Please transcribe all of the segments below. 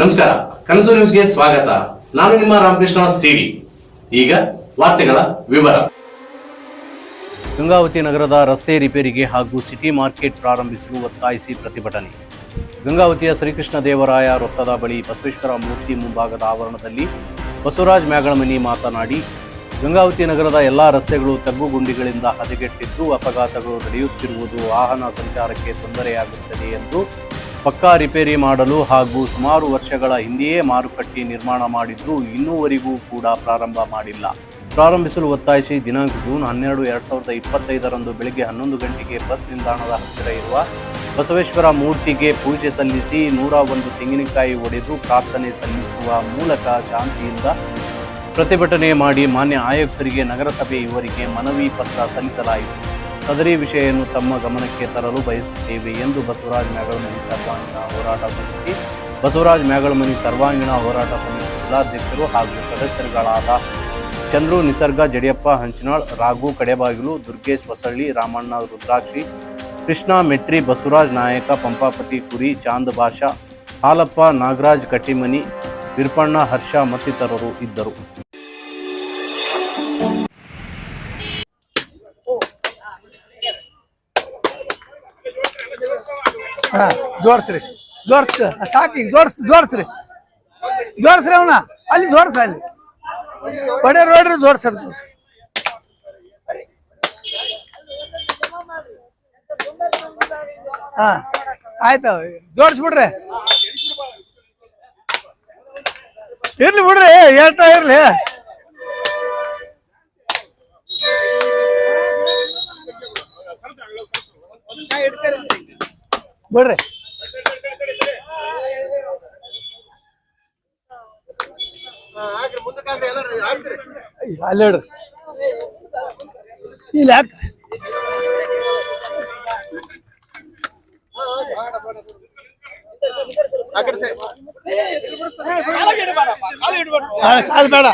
ನಮಸ್ಕಾರ, ಕನಸು ನ್ಯೂಸ್ಗೆ ಸ್ವಾಗತ. ನಾನು ನಿಮ್ಮ ರಾಮಕೃಷ್ಣ ಸಿಡಿ. ಈಗ ವಾರ್ತೆಗಳ ವಿವರ. ಗಂಗಾವತಿ ನಗರದ ರಸ್ತೆ ರಿಪೇರಿಗೆ ಹಾಗೂ ಸಿಟಿ ಮಾರ್ಕೆಟ್ ಪ್ರಾರಂಭಿಸಲು ಒತ್ತಾಯಿಸಿ ಪ್ರತಿಭಟನೆ. ಗಂಗಾವತಿಯ ಶ್ರೀಕೃಷ್ಣ ದೇವರಾಯ ವೃತ್ತದ ಬಳಿ ಬಸವೇಶ್ವರ ಮೂರ್ತಿ ಮುಂಭಾಗದ ಆವರಣದಲ್ಲಿ ಬಸವರಾಜ್ ಮ್ಯಾಗಳಮನಿ ಮಾತನಾಡಿ, ಗಂಗಾವತಿ ನಗರದ ಎಲ್ಲ ರಸ್ತೆಗಳು ತಗ್ಗುಗುಂಡಿಗಳಿಂದ ಹದಗೆಟ್ಟಿದ್ದು ಅಪಘಾತಗಳು ನಡೆಯುತ್ತಿರುವುದು ವಾಹನ ಸಂಚಾರಕ್ಕೆ ತೊಂದರೆಯಾಗುತ್ತದೆ ಎಂದು ಪಕ್ಕಾ ರಿಪೇರಿ ಮಾಡಲು ಹಾಗೂ ಸುಮಾರು ವರ್ಷಗಳ ಹಿಂದೆಯೇ ಮಾರುಕಟ್ಟೆ ನಿರ್ಮಾಣ ಮಾಡಿದ್ದು ಇನ್ನೂವರೆಗೂ ಕೂಡ ಪ್ರಾರಂಭ ಮಾಡಿಲ್ಲ. ಪ್ರಾರಂಭಿಸಲು ಒತ್ತಾಯಿಸಿ ದಿನಾಂಕ ಜೂನ್ ಹನ್ನೆರಡು ಎರಡು ಸಾವಿರದ ಇಪ್ಪತ್ತೈದರಂದು ಬೆಳಗ್ಗೆ ಹನ್ನೊಂದು ಗಂಟೆಗೆ ಬಸ್ ನಿಲ್ದಾಣದ ಹತ್ತಿರ ಇರುವ ಬಸವೇಶ್ವರ ಮೂರ್ತಿಗೆ ಪೂಜೆ ಸಲ್ಲಿಸಿ ನೂರ ಒಂದು ತೆಂಗಿನಕಾಯಿ ಒಡೆದು ಪ್ರಾರ್ಥನೆ ಸಲ್ಲಿಸುವ ಮೂಲಕ ಶಾಂತಿಯಿಂದ ಪ್ರತಿಭಟನೆ ಮಾಡಿ ಮಾನ್ಯ ಆಯುಕ್ತರಿಗೆ ನಗರಸಭೆ ಇವರಿಗೆ ಮನವಿ ಪತ್ರ ಸಲ್ಲಿಸಲಾಯಿತು. ಸದರಿ ವಿಷಯವನ್ನು ತಮ್ಮ ಗಮನಕ್ಕೆ ತರಲು ಬಯಸುತ್ತೇವೆ ಎಂದು ಬಸವರಾಜ ಮ್ಯಾಗಳಮನಿ ಸರ್ವಾಂಗೀಣ ಹೋರಾಟ ಸಮಿತಿ, ಬಸವರಾಜ ಮ್ಯಾಗಳಮನಿ ಸರ್ವಾಂಗೀಣ ಹೋರಾಟ ಸಮಿತಿ ಜಿಲ್ಲಾಧ್ಯಕ್ಷರು ಹಾಗೂ ಸದಸ್ಯರುಗಳಾದ ಚಂದ್ರು, ನಿಸರ್ಗ, ಜಡಿಯಪ್ಪ, ಹಂಚನಾಳ್, ರಾಘು, ಕಡೆಬಾಗಿಲು, ದುರ್ಗೇಶ್, ಹೊಸಳ್ಳಿ, ರಾಮಣ್ಣ, ರುದ್ರಾಕ್ಷಿ, ಕೃಷ್ಣ, ಮೆಟ್ರಿ, ಬಸವರಾಜ್ ನಾಯಕ, ಪಂಪಾಪತಿ, ಕುರಿ, ಚಾಂದ್ ಭಾಷಾ, ಹಾಲಪ್ಪ, ನಾಗರಾಜ್, ಕಟ್ಟಿಮನಿ, ವಿರ್ಪಣ್ಣ, ಹರ್ಷ ಮತ್ತಿತರರು ಇದ್ದರು. ಹಾ ಜೋಡ್ಸ್ರಿ ಜೋಡ್ಸ್ ಸಾಕಿ ಜೋಡ್ಸ್ ಜೋಡ್ಸ್ರಿ ಜೋಡ್ಸ್ರಿ ಅವನ. ಅಲ್ಲಿ ಜೋಡ್ಸ ಅಲ್ಲಿ. ಹೊಡೆ ನೋಡ್ರಿ ಜೋಡ್ಸರ್ ಜೋಡ್ಸ್ ಹಾ, ಆಯ್ತು. ಜೋಡಿಸ್ಬಿಡ್ರಿ ಇರ್ಲಿ ಬಿಡ್ರಿ ಹೇಳ್ತಾ ಇರ್ಲಿ. ಬಿಡ್ರಿ ಅಯ್ಯ್, ಅಲ್ಲಿ ಇಲ್ಲಿ ಹಾಕ್ರಿ. ಆ, ಕಾಲ್ ಬೇಡ.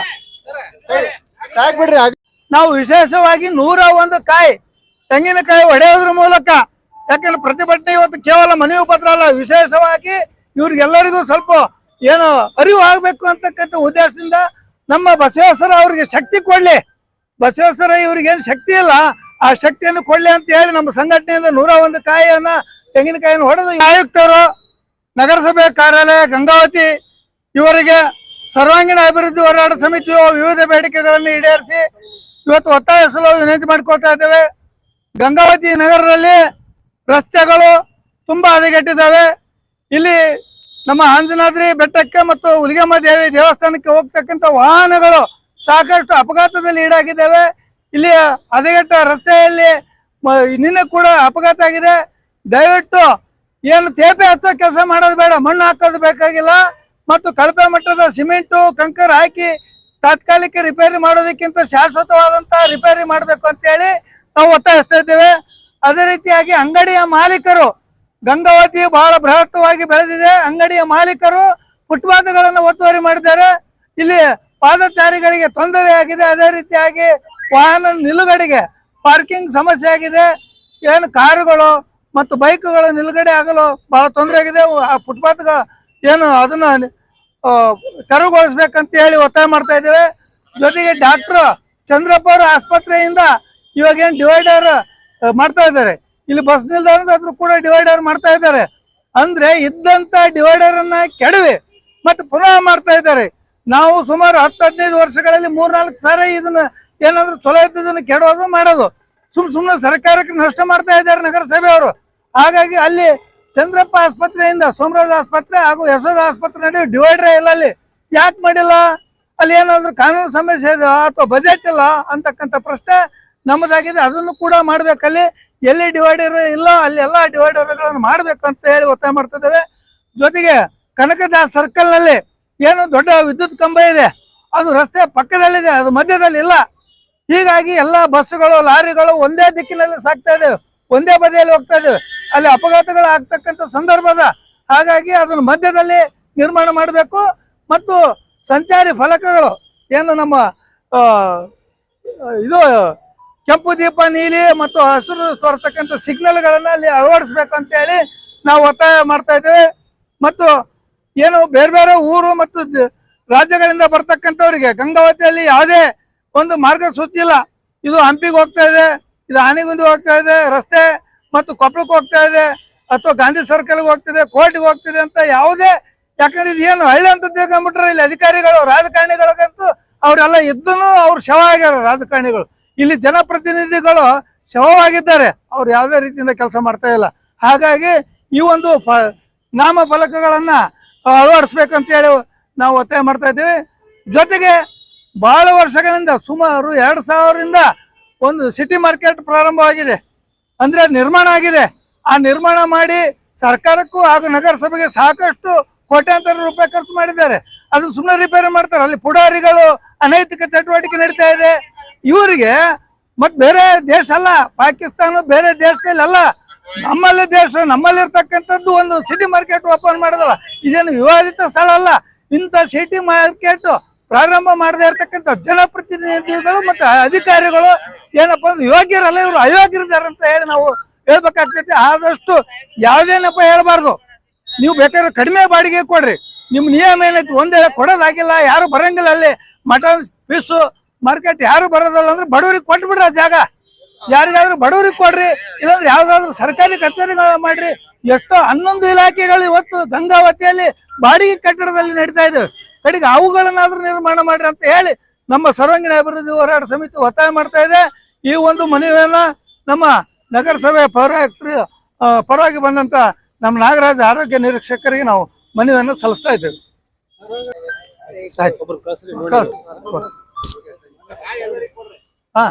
ನಾವು ವಿಶೇಷವಾಗಿ ನೂರ ಒಂದು ಕಾಯಿ ತೆಂಗಿನಕಾಯಿ ಹೊಡೆಯೋದ್ರ ಮೂಲಕ ಯಾಕಂದ್ರೆ ಪ್ರತಿಭಟನೆ ಇವತ್ತು ಕೇವಲ ಮನವಿ ಪತ್ರ ಅಲ್ಲ, ವಿಶೇಷವಾಗಿ ಇವ್ರಿಗೆಲ್ಲರಿಗೂ ಸ್ವಲ್ಪ ಏನು ಅರಿವು ಆಗ್ಬೇಕು ಅಂತಕ್ಕಂಥ ಉದ್ದೇಶದಿಂದ ನಮ್ಮ ಬಸವೇಶ್ವರ ಅವ್ರಿಗೆ ಶಕ್ತಿ ಕೊಡ್ಲಿ. ಬಸವೇಶ್ವರ ಇವ್ರಿಗೇನು ಶಕ್ತಿ ಇಲ್ಲ, ಆ ಶಕ್ತಿಯನ್ನು ಕೊಡ್ಲಿ ಅಂತ ಹೇಳಿ ನಮ್ಮ ಸಂಘಟನೆಯಿಂದ ನೂರ ಒಂದು ಕಾಯಿಯನ್ನ ತೆಂಗಿನಕಾಯಿಯನ್ನು ಹೊಡೆದು ಆಯುಕ್ತರು, ನಗರಸಭೆ ಕಾರ್ಯಾಲಯ, ಗಂಗಾವತಿ ಇವರಿಗೆ ಸರ್ವಾಂಗೀಣ ಅಭಿವೃದ್ಧಿ ಹೋರಾಟ ಸಮಿತಿಯು ವಿವಿಧ ಬೇಡಿಕೆಗಳನ್ನು ಈಡೇರಿಸಿ ಇವತ್ತು ಒತ್ತಾಯಿಸಲು ವಿನಂತಿ ಮಾಡಿಕೊಳ್ತಾ ಇದ್ದೇವೆ. ಗಂಗಾವತಿ ನಗರದಲ್ಲಿ ರಸ್ತೆಗಳು ತುಂಬಾ ಹದಗೆಟ್ಟಿದ್ದಾವೆ. ಇಲ್ಲಿ ನಮ್ಮ ಆಂಜನಾದ್ರಿ ಬೆಟ್ಟಕ್ಕೆ ಮತ್ತು ಹುಲಿಗಮ್ಮ ದೇವಿ ದೇವಸ್ಥಾನಕ್ಕೆ ಹೋಗ್ತಕ್ಕಂಥ ವಾಹನಗಳು ಸಾಕಷ್ಟು ಅಪಘಾತದಲ್ಲಿ ಈಡಾಗಿದ್ದಾವೆ. ಇಲ್ಲಿ ಹದಗೆಟ್ಟ ರಸ್ತೆಯಲ್ಲಿ ನಿನ್ನೆ ಕೂಡ ಅಪಘಾತ ಆಗಿದೆ. ದಯವಿಟ್ಟು ಏನು ತೇಪೆ ಹಚ್ಚೋ ಕೆಲಸ ಮಾಡೋದು ಬೇಡ, ಮಣ್ಣು ಹಾಕೋದು ಬೇಕಾಗಿಲ್ಲ. ಮತ್ತು ಕಳಪೆ ಮಟ್ಟದ ಸಿಮೆಂಟು, ಕಂಕರ್ ಹಾಕಿ ತಾತ್ಕಾಲಿಕ ರಿಪೇರಿ ಮಾಡೋದಕ್ಕಿಂತ ಶಾಶ್ವತವಾದಂತಹ ರಿಪೇರಿ ಮಾಡಬೇಕು ಅಂತೇಳಿ ನಾವು ಒತ್ತಾಯಿಸ್ತಾ ಇದ್ದೇವೆ. ಅದೇ ರೀತಿಯಾಗಿ ಅಂಗಡಿಯ ಮಾಲೀಕರು ಗಂಗಾವತಿ ಬಹಳ ಬೃಹತ್ವಾಗಿ ಬೆಳೆದಿದೆ. ಅಂಗಡಿಯ ಮಾಲೀಕರು ಫುಟ್ಪಾತ್ಗಳನ್ನು ಒತ್ತುವರಿ ಮಾಡಿದ್ದಾರೆ. ಇಲ್ಲಿ ಪಾದಚಾರಿಗಳಿಗೆ ತೊಂದರೆ ಆಗಿದೆ. ಅದೇ ರೀತಿಯಾಗಿ ವಾಹನ ನಿಲುಗಡೆಗೆ ಪಾರ್ಕಿಂಗ್ ಸಮಸ್ಯೆ ಆಗಿದೆ. ಏನು ಕಾರುಗಳು ಮತ್ತು ಬೈಕ್ಗಳು ನಿಲುಗಡೆ ಆಗಲು ಬಹಳ ತೊಂದರೆ ಆಗಿದೆ. ಆ ಫುಟ್ಪಾತ್ ಏನು ಅದನ್ನ ತೆರವುಗೊಳಿಸ್ಬೇಕಂತ ಹೇಳಿ ಒತ್ತಾಯ ಮಾಡ್ತಾ ಇದ್ದೇವೆ. ಜೊತೆಗೆ ಡಾಕ್ಟರ್ ಚಂದ್ರಪ್ಪ ಅವರ ಆಸ್ಪತ್ರೆಯಿಂದ ಇವಾಗ ಏನು ಡಿವೈಡರ್ ಮಾಡ್ತಾ ಇದ್ದಾರೆ. ಇಲ್ಲಿ ಬಸ್ ನಿಲ್ದಾಣದ ಹತ್ರ ಕೂಡ ಡಿವೈಡರ್ ಮಾಡ್ತಾ ಇದ್ದಾರೆ. ಅಂದ್ರೆ ಇದ್ದಂತ ಡಿವೈಡರ್ ಅನ್ನ ಕೆಡವೆ ಮತ್ತೆ ಪುನಃ ಮಾಡ್ತಾ ಇದ್ದಾರೆ. ನಾವು ಸುಮಾರು ಹತ್ತು, ಹದಿನೈದು ವರ್ಷಗಳಲ್ಲಿ ಮೂರ್ನಾಲ್ಕು ಸಾರಿ ಇದನ್ನ ಏನಾದ್ರು ಚಲೋ ಇದ್ದದನ್ನ ಕೆಡೋದು ಮಾಡೋದು. ಸುಮ್ ಸುಮ್ಮನೆ ಸರ್ಕಾರಕ್ಕೆ ನಷ್ಟ ಮಾಡ್ತಾ ಇದ್ದಾರೆ ನಗರಸಭೆಯವರು ಹಾಗಾಗಿ ಅಲ್ಲಿ ಚಂದ್ರಪ್ಪ ಆಸ್ಪತ್ರೆಯಿಂದ ಸೋಮರಾಜ್ ಆಸ್ಪತ್ರೆ ಹಾಗೂ ಯಶೋಧ ಆಸ್ಪತ್ರೆ ನಡುವೆ ಡಿವೈಡರ್ ಇಲ್ಲ ಅಲ್ಲಿ. ಯಾಕೆ ಮಾಡಿಲ್ಲ? ಅಲ್ಲಿ ಏನಾದ್ರೂ ಕಾನೂನು ಸಮಸ್ಯೆ ಇದೆ ಅಥವಾ ಬಜೆಟ್ ಇಲ್ಲ ಅಂತಕ್ಕಂಥ ಪ್ರಶ್ನೆ ನಮ್ಮದಾಗಿದೆ, ಅದನ್ನು ಕೂಡ ಮಾಡ್ಬೇಕಲ್ಲಿ ಎಲ್ಲಿ ಡಿವೈಡರ್ ಇಲ್ಲ, ಅಲ್ಲಿ ಎಲ್ಲ ಡಿವೈಡರ್ಗಳನ್ನು ಮಾಡ್ಬೇಕು ಅಂತ ಹೇಳಿ ಒತ್ತಾಯ ಮಾಡ್ತಾ ಇದ್ದೇವೆ. ಜೊತೆಗೆ ಕನಕದಾಸ್ ಸರ್ಕಲ್ನಲ್ಲಿ ಏನು ದೊಡ್ಡ ವಿದ್ಯುತ್ ಕಂಬ ಇದೆ, ಅದು ರಸ್ತೆ ಪಕ್ಕದಲ್ಲಿದೆ, ಅದು ಮಧ್ಯದಲ್ಲಿ ಇಲ್ಲ. ಹೀಗಾಗಿ ಎಲ್ಲ ಬಸ್ಸುಗಳು, ಲಾರಿಗಳು ಒಂದೇ ದಿಕ್ಕಿನಲ್ಲಿ ಸಾಗ್ತಾ ಇದ್ದೇವೆ, ಒಂದೇ ಬದಿಯಲ್ಲಿ ಹೋಗ್ತಾ ಇದ್ದೇವೆ. ಅಲ್ಲಿ ಅಪಘಾತಗಳು ಆಗ್ತಕ್ಕಂಥ ಸಂದರ್ಭದ ಹಾಗಾಗಿ ಅದನ್ನು ಮಧ್ಯದಲ್ಲಿ ನಿರ್ಮಾಣ ಮಾಡಬೇಕು. ಮತ್ತು ಸಂಚಾರಿ ಫಲಕಗಳು, ಏನು ನಮ್ಮ ಇದು ಕೆಂಪು ದೀಪ ನೀಲಿ ಮತ್ತು ಹಸಿರು ತೋರಿಸ್ತಕ್ಕಂಥ ಸಿಗ್ನಲ್ಗಳನ್ನ ಅಲ್ಲಿ ಅಳವಡಿಸ್ಬೇಕು ಅಂತ ಹೇಳಿ ನಾವು ಒತ್ತಾಯ ಮಾಡ್ತಾ ಇದ್ದೇವೆ. ಮತ್ತು ಏನು ಬೇರೆ ಬೇರೆ ಊರು ಮತ್ತು ರಾಜ್ಯಗಳಿಂದ ಬರ್ತಕ್ಕಂಥವ್ರಿಗೆ ಗಂಗಾವತಿಯಲ್ಲಿ ಯಾವುದೇ ಒಂದು ಮಾರ್ಗಸೂಚಿ ಇಲ್ಲ. ಇದು ಹಂಪಿಗೆ ಹೋಗ್ತಾ ಇದೆ, ಇದು ಆನೆಗುಂದಿ ಹೋಗ್ತಾ ಇದೆ, ರಸ್ತೆ ಮತ್ತು ಕೊಪ್ಪಳಕ್ಕೆ ಹೋಗ್ತಾ ಇದೆ ಅಥವಾ ಗಾಂಧಿ ಸರ್ಕಲ್ಗೆ ಹೋಗ್ತಿದೆ ಕೋರ್ಟ್ಗೆ ಹೋಗ್ತಿದೆ ಅಂತ ಯಾವುದೇ ಯಾಕಂದ್ರೆ ಇದು ಏನು ಹಳ್ಳಿ ಅಂತ ತಿಳ್ಕೊಂಡ್ಬಿಟ್ರೆ ಇಲ್ಲಿ ಅಧಿಕಾರಿಗಳು, ರಾಜಕಾರಣಿಗಳಿಗಂತೂ ಅವರೆಲ್ಲ ಇದ್ದನು ಅವ್ರು ಶವ ಆಗ್ಯಾರ ರಾಜಕಾರಣಿಗಳು. ಇಲ್ಲಿ ಜನಪ್ರತಿನಿಧಿಗಳು ಶವವಾಗಿದ್ದಾರೆ. ಅವ್ರು ಯಾವುದೇ ರೀತಿಯಿಂದ ಕೆಲಸ ಮಾಡ್ತಾ ಇಲ್ಲ. ಹಾಗಾಗಿ ಈ ಒಂದು ಫ ನಾಮ ಫಲಕಗಳನ್ನ ಅಳವಡಿಸ್ಬೇಕಂತ ಹೇಳಿ ನಾವು ಒತ್ತಾಯ ಮಾಡ್ತಾ ಇದ್ದೀವಿ. ಜೊತೆಗೆ ಬಹಳ ವರ್ಷಗಳಿಂದ ಸುಮಾರು ಎರಡು ಸಾವಿರದಿಂದ ಒಂದು ಸಿಟಿ ಮಾರ್ಕೆಟ್ ಪ್ರಾರಂಭವಾಗಿದೆ. ಅಂದರೆ ನಿರ್ಮಾಣ ಆಗಿದೆ. ಆ ನಿರ್ಮಾಣ ಮಾಡಿ ಸರ್ಕಾರಕ್ಕೂ ಹಾಗೂ ನಗರಸಭೆಗೆ ಸಾಕಷ್ಟು ಕೋಟ್ಯಾಂತರ ರೂಪಾಯಿ ಖರ್ಚು ಮಾಡಿದ್ದಾರೆ. ಅದು ಸುಮ್ಮನೆ ರಿಪೇರಿ ಮಾಡ್ತಾರೆ. ಅಲ್ಲಿ ಪುಡಾರಿಗಳು ಅನೈತಿಕ ಚಟುವಟಿಕೆ ನಡೀತಾ ಇದೆ. ಇವರಿಗೆ ಮತ್ ಬೇರೆ ದೇಶ ಅಲ್ಲ, ಪಾಕಿಸ್ತಾನ ಬೇರೆ ದೇಶದಲ್ಲಿ ಅಲ್ಲ, ನಮ್ಮಲ್ಲಿ ದೇಶ, ನಮ್ಮಲ್ಲಿ ಇರ್ತಕ್ಕಂಥದ್ದು ಒಂದು ಸಿಟಿ ಮಾರ್ಕೆಟ್ ಓಪನ್ ಮಾಡೋದಲ್ಲ, ಇದೇನು ವಿವಾದಿತ ಸ್ಥಳ ಅಲ್ಲ. ಇಂಥ ಸಿಟಿ ಮಾರ್ಕೆಟ್ ಪ್ರಾರಂಭ ಮಾಡದೇ ಇರತಕ್ಕಂಥ ಜನಪ್ರತಿನಿಧಿಗಳು ಮತ್ತು ಅಧಿಕಾರಿಗಳು ಏನಪ್ಪ ಅಂದ್ರೆ ಯೋಗ್ಯರಲ್ಲ ಇವರು, ಅಯೋಗ್ಯರಿದ್ದಾರೆ ಅಂತ ಹೇಳಿ ನಾವು ಹೇಳ್ಬೇಕಾಗ್ತೈತಿ. ಆದಷ್ಟು ಯಾವುದೇನಪ್ಪಾ ನೆಪ ಹೇಳ್ಬಾರ್ದು. ನೀವು ಬೇಕಾದ್ರೆ ಕಡಿಮೆ ಬಾಡಿಗೆ ಕೊಡ್ರಿ. ನಿಮ್ ನಿಯಮ ಏನೈತಿ? ಒಂದೇ ಕೊಡೋದಾಗಿಲ್ಲ, ಯಾರು ಬರಂಗಿಲ್ಲ ಅಲ್ಲಿ. ಮಟನ್ ಫಿಶ್ ಮಾರ್ಕೆಟ್ ಯಾರು ಬರೋದಲ್ಲ ಅಂದ್ರೆ ಬಡವರಿಗೆ ಕೊಟ್ಬಿಡ್ರಿ ಆ ಜಾಗ ಯಾರಿಗಾದ್ರೂ ಬಡವರಿಗೆ ಕೊಡ್ರಿ ಇಲ್ಲಾಂದ್ರೆ ಯಾವ್ದಾದ್ರು ಸರ್ಕಾರಿ ಕಚೇರಿಗಳ ಮಾಡ್ರಿ ಎಷ್ಟೋ ಹನ್ನೊಂದು ಇಲಾಖೆಗಳು ಇವತ್ತು ಗಂಗಾವತಿಯಲ್ಲಿ ಬಾಡಿಗೆ ಕಟ್ಟಡದಲ್ಲಿ ನಡೀತಾ ಇದ್ದವು ಕಡೆಗೆ ಅವುಗಳನ್ನಾದ್ರೂ ನಿರ್ಮಾಣ ಮಾಡ್ರಿ ಅಂತ ಹೇಳಿ ನಮ್ಮ ಸರ್ವಾಂಗೀಣ ಅಭಿವೃದ್ಧಿ ಹೋರಾಟ ಸಮಿತಿ ಒತ್ತಾಯ ಮಾಡ್ತಾ ಇದೆ ಈ ಒಂದು ಮನವಿಯನ್ನ ನಮ್ಮ ನಗರಸಭೆ ಪೌರ ಪರವಾಗಿ ಬಂದಂತ ನಮ್ಮ ನಾಗರಾಜ ಆರೋಗ್ಯ ನಿರೀಕ್ಷಕರಿಗೆ ನಾವು ಮನವಿಯನ್ನು ಸಲ್ಲಿಸ್ತಾ ಇದ್ದೇವೆ. ಹಾ.